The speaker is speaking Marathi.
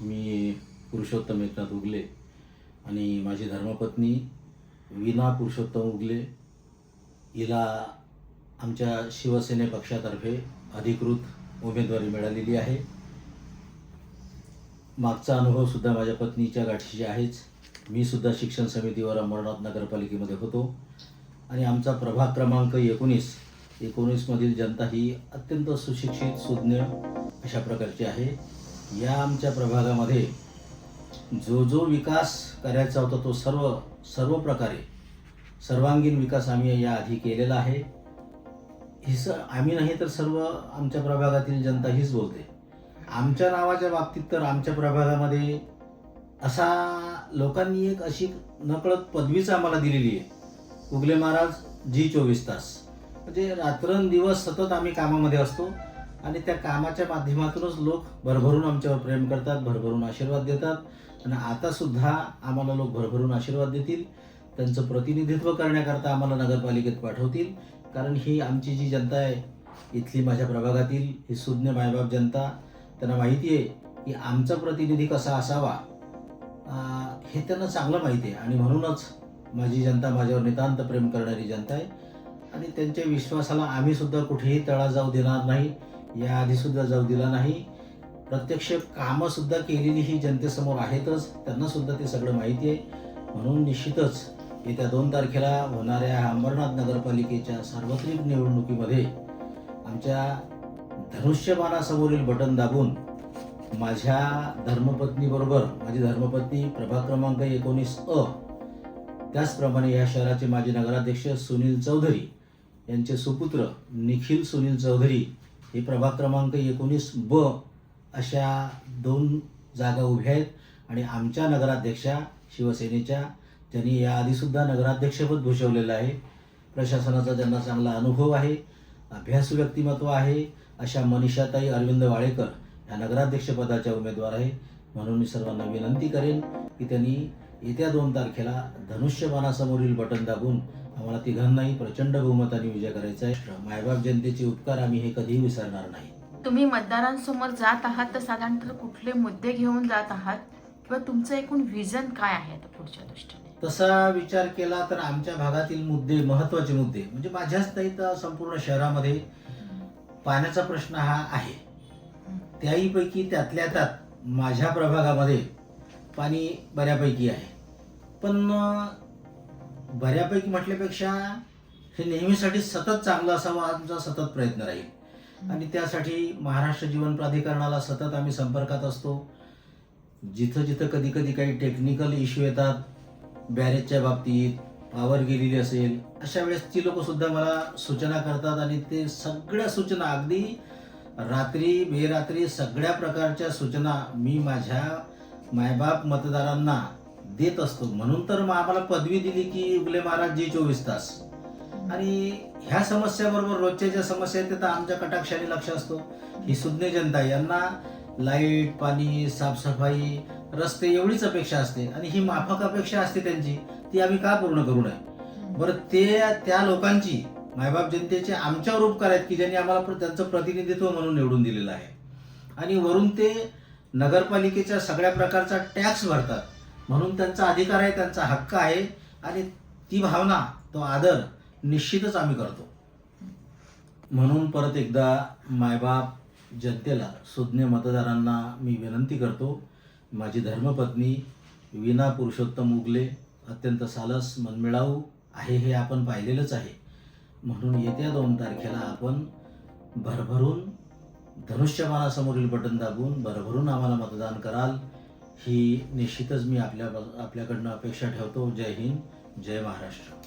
मी पुरुषोत्तम एकनाथ उगले आणि माझी धर्मपत्नी विना पुरुषोत्तम उगले हिला आमच्या शिवसेने पक्षातर्फे अधिकृत उमेदवारी मिळालेली आहे. मागचा अनुभवसुद्धा माझ्या पत्नीच्या गाठीशी आहेच. मी सुद्धा शिक्षण समितीवर अंबरनाथ नगरपालिकेमध्ये होतो आणि आमचा प्रभाग क्रमांक एकोणीस एकोणीसमधील जनता ही अत्यंत सुशिक्षित सुज्ञ अशा प्रकारची आहे. या आमच्या प्रभागामध्ये जो जो विकास करायचा होता तो सर्व सर्व प्रकारे सर्वांगीण विकास आम्ही याआधी केलेला आहे. ही स आम्ही नाही तर सर्व आमच्या प्रभागातील जनता हीच बोलते. आमच्या नावाच्या बाबतीत तर आमच्या प्रभागामध्ये असा लोकांनी एक अशी नकळत पदवीच आम्हाला दिलेली आहे. उगले महाराज जी चोवीस तास. म्हणजे रात्रंदिवस सतत आम्ही कामामध्ये असतो. आणि त्या कामाच्या माध्यमातूनच लोक भरभरून आमच्यावर प्रेम करतात भरभरून आशीर्वाद देतात. आणि आता सुद्धा आम्हाला लोक भरभरून आशीर्वाद देतील. त्यांचं प्रतिनिधित्व करण्याकरता आम्हाला नगरपालिकेत पाठवतील. कारण ही आमची जी जनता आहे इथली माझ्या प्रभागातील ही सुज्ञ मायबाप जनता त्यांना माहिती आहे की आमचा प्रतिनिधी कसा असावा हे त्यांना चांगलं माहिती आहे. आणि म्हणूनच माझी जनता माझ्यावर नितांत प्रेम करणारी जनता आहे. आणि त्यांच्या विश्वासाला आम्हीसुद्धा कुठेही तळा जाऊ देणार नाही. याआधी सुद्धा जाऊ दिला नाही. प्रत्यक्ष कामंसुद्धा केलेली ही जनतेसमोर आहेतच. त्यांनासुद्धा ते सगळं माहिती आहे. म्हणून निश्चितच येत्या दोन तारखेला होणाऱ्या अंबरनाथ नगरपालिकेच्या सार्वत्रिक निवडणुकीमध्ये आमच्या धनुष्यबाणासमोरील बटन दाबून माझ्या धर्मपत्नीबरोबर माझी धर्मपत्नी प्रभाग क्रमांक एकोणीस अ त्याचप्रमाणे या शहराचे माजी नगराध्यक्ष सुनील चौधरी यांचे सुपुत्र निखिल सुनील चौधरी हे प्रभाग क्रमांक एकोणीस ब अशा दोन जागा उभ्या आहेत. आणि आमच्या नगराध्यक्षा शिवसेनेच्या त्यांनी याआधीसुद्धा नगराध्यक्षपद भूषवलेलं आहे. प्रशासनाचा ज्यांना चांगला अनुभव आहे अभ्यासू व्यक्तिमत्व आहे अशा मनीषाताई अरविंद वाळेकर या नगराध्यक्षपदाच्या उमेदवार आहे. म्हणून मी सर्वांना विनंती करेन की त्यांनी येत्या दोन तारखेला धनुष्यबाणासमोरील बटन दाबून आम्हाला तिघांनाही प्रचंड बहुमताने विजय करायचा आहे. मायबाप जनतेचे उपकार आम्ही हे कधीही विसरणार नाही. तुम्ही मतदारांसमोर जात आहात तर साधारणतः कुठले मुद्दे घेऊन जात आहात? किंवा तुमचं एकूण व्हिजन काय आहे आता पुढच्या दृष्टीने? तसा विचार केला तर आमच्या भागातील मुद्दे महत्त्वाचे मुद्दे म्हणजे माझ्याच नाही तर संपूर्ण शहरामध्ये पाण्याचा प्रश्न हा आहे. त्याहीपैकी त्यातल्या त्यात माझ्या प्रभागामध्ये पाणी बऱ्यापैकी आहे. पण बऱ्यापैकी म्हटल्यापेक्षा हे नेहमीसाठी सतत चांगलं असावं हा आमचा सतत प्रयत्न राहील. आणि त्यासाठी महाराष्ट्र जीवन प्राधिकरणाला सतत आम्ही संपर्कात असतो. जिथं जिथं कधी कधी काही टेक्निकल इश्यू येतात बॅरेजच्या बाबतीत पावर गेलेली असेल अशा वेळेस ती लोक सुद्धा मला सूचना करतात आणि ते सगळ्या सूचना अगदी रात्री बेरात्री सगळ्या प्रकारच्या सूचना मी माझ्या मायबाप मतदारांना देत असतो. म्हणून तर मग आम्हाला पदवी दिली की उगले महाराज जी चोवीस तास. आणि ह्या समस्याबरोबर रोजच्या ज्या समस्या आहेत त्या तर आमच्या कटाक्षाने लक्ष असतो. ही सुज्ञ जनता यांना लाइट पाणी साफसफाई रस्ते एवढीच अपेक्षा असते. आणि ही माफक अपेक्षा असते त्यांची ती आम्ही का पूर्ण करू नये? बरं ते त्या लोकांची मायबाप जनतेचे आमच्यावर उपकार आहेत की ज्यांनी आम्हाला त्यांचं प्रतिनिधित्व म्हणून निवडून दिलेलं आहे. आणि वरून ते नगरपालिकेच्या सगळ्या प्रकारचा टॅक्स भरतात. म्हणून त्यांचा अधिकार आहे त्यांचा हक्क आहे आणि ती भावना तो आदर निश्चितच आम्ही करतो. म्हणून परत एकदा मायबाप जनतेला सुज्ञ मतदारांना मी विनंती करतो माझी धर्मपत्नी विना पुरुषोत्तम उगले अत्यंत सालस मनमिळाऊ आहे हे आपण पाहिलेलंच आहे. म्हणून येत्या दोन तारखेला आपण भरभरून धनुष्यमानासमोरील बटन दाबून भरभरून आम्हाला मतदान कराल. ही निश्चितच मी आपल्या आपल्याकडनं अपेक्षा ठेवतो. जय हिंद जय महाराष्ट्र.